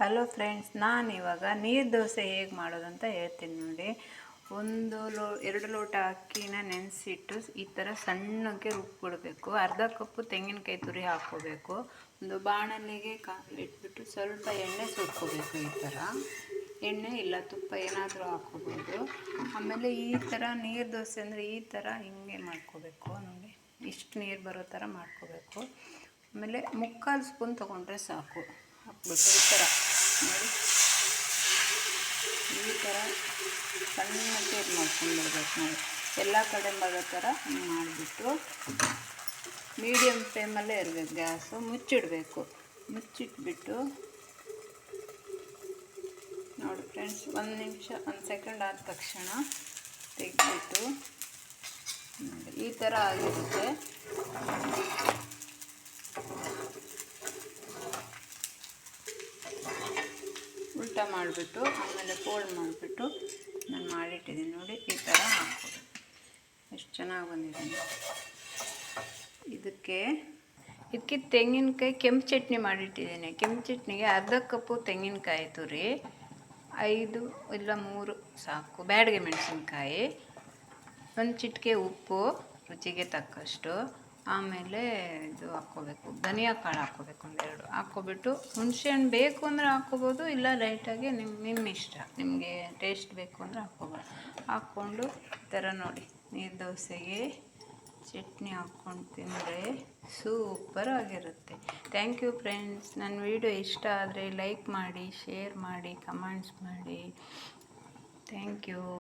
Hello friends ನಾನು ಇವಾಗ ನೀರು ದೋಸೆ ಹೇಗೆ ಮಾಡೋದಂತ ಹೇಳ್ತೀನಿ ನೋಡಿ. ಒಂದು ಲೋ, ಎರಡು ಲೋಟ ಅಕ್ಕಿನ ನೆನೆಸಿಟ್ಟು ಈ ಥರ ಸಣ್ಣಕ್ಕೆ ರುಬ್ಬಿಡಬೇಕು. ಅರ್ಧ ಕಪ್ಪು ತೆಂಗಿನಕಾಯಿ ತುರಿ ಹಾಕ್ಕೋಬೇಕು. ಒಂದು ಬಾಣಲಿಗೆ ಕಾ ಇಟ್ಬಿಟ್ಟು ಸ್ವಲ್ಪ ಎಣ್ಣೆ ಸುಟ್ಕೋಬೇಕು ಈ ಥರ ಎಣ್ಣೆ ಇಲ್ಲ, ತುಪ್ಪ ಏನಾದರೂ ಹಾಕ್ಕೋಬೋದು. ಆಮೇಲೆ ಈ ಥರ ನೀರು ದೋಸೆ ಅಂದರೆ ಈ ಥರ ಹಿಂಗೆ ಮಾಡ್ಕೋಬೇಕು ನೋಡಿ. ಇಷ್ಟು ನೀರು ಬರೋ ಥರ ಮಾಡ್ಕೋಬೇಕು. ಆಮೇಲೆ ಮುಕ್ಕಾಲು ಸ್ಪೂನ್ ತೊಗೊಂಡ್ರೆ ಸಾಕು. ಹಾಕ್ಬಿಟ್ಟು ಈ ಥರ ನೋಡಿ ಈ ಥರ ಸಣ್ಣಕ್ಕೆ ಇದು ಮಾಡ್ಕೊಂಡ್ಬಿಡ್ಬೇಕು ನೋಡಿ ಎಲ್ಲ ಕಡೆ ಬರೋ ಥರ ಮಾಡಿಬಿಟ್ಟು ಮೀಡಿಯಮ್ ಫ್ಲೇಮಲ್ಲೇ ಇರಬೇಕು ಗ್ಯಾಸು ಮುಚ್ಚಿಡಬೇಕು. ಮುಚ್ಚಿಟ್ಬಿಟ್ಟು ನೋಡಿ ಫ್ರೆಂಡ್ಸ್ ಒಂದು ನಿಮಿಷ, ಒಂದು ಸೆಕೆಂಡ್ ಆದ ತಕ್ಷಣ ತೆಗೆದ್ಬಿಟ್ಟು ಈ ಥರ ಆಗಿರುತ್ತೆ. ಉಲ್ಟಾ ಮಾಡಿಬಿಟ್ಟು, ಆಮೇಲೆ ಫೋಲ್ಡ್ ಮಾಡಿಬಿಟ್ಟು ನಾನು ಮಾಡಿಟ್ಟಿದ್ದೀನಿ ನೋಡಿ, ಈ ಥರ ಹಾಕೋದು ಎಷ್ಟು ಚೆನ್ನಾಗಿ ಬಂದಿದೆ ಇದಕ್ಕೆ ಇದಕ್ಕೆ ತೆಂಗಿನಕಾಯಿ ಕೆಂಪು ಚಟ್ನಿ ಮಾಡಿಟ್ಟಿದ್ದೀನಿ. ಕೆಂಪು ಚಟ್ನಿಗೆ ಅರ್ಧ ಕಪ್ಪು ತೆಂಗಿನಕಾಯಿ ತುರಿ ಐದು ಇಲ್ಲ ಮೂರು ಸಾಕು. ಬ್ಯಾಡಗೆ ಮೆಣಸಿನ್ಕಾಯಿ. ಒಂದು ಚಿಟಿಕೆ ಉಪ್ಪು, ರುಚಿಗೆ ತಕ್ಕಷ್ಟು. ಆಮೇಲೆ ಇದು ಹಾಕ್ಕೋಬೇಕು. ಧನಿಯಾ ಕಾಳು ಹಾಕ್ಕೋಬೇಕು ಒಂದೆರಡು. ಹಾಕ್ಕೊಬಿಟ್ಟು ಹುಣಸೆಹಣ್ಣು ಬೇಕು ಅಂದರೆ ಹಾಕ್ಕೋಬೋದು, ಇಲ್ಲ ಲೈಟಾಗಿ ನಿಮ್ಮ ನಿಮ್ಮ ಇಷ್ಟ. ನಿಮಗೆ ಟೇಸ್ಟ್ ಬೇಕು ಅಂದರೆ ಹಾಕ್ಕೋಬೋದು. ಹಾಕ್ಕೊಂಡು ಈ ಥರ ನೋಡಿ. ನೀರು ದೋಸೆಗೆ ಚಟ್ನಿ ಹಾಕ್ಕೊಂಡು ತಿಂದರೆ ಸೂಪರ್ ಆಗಿರುತ್ತೆ. ಥ್ಯಾಂಕ್ ಯು ಫ್ರೆಂಡ್ಸ್ ನನ್ನ ವಿಡಿಯೋ ಇಷ್ಟ ಆದರೆ ಲೈಕ್ ಮಾಡಿ ಶೇರ್ ಮಾಡಿ ಕಮೆಂಟ್ಸ್ ಮಾಡಿ. Thank you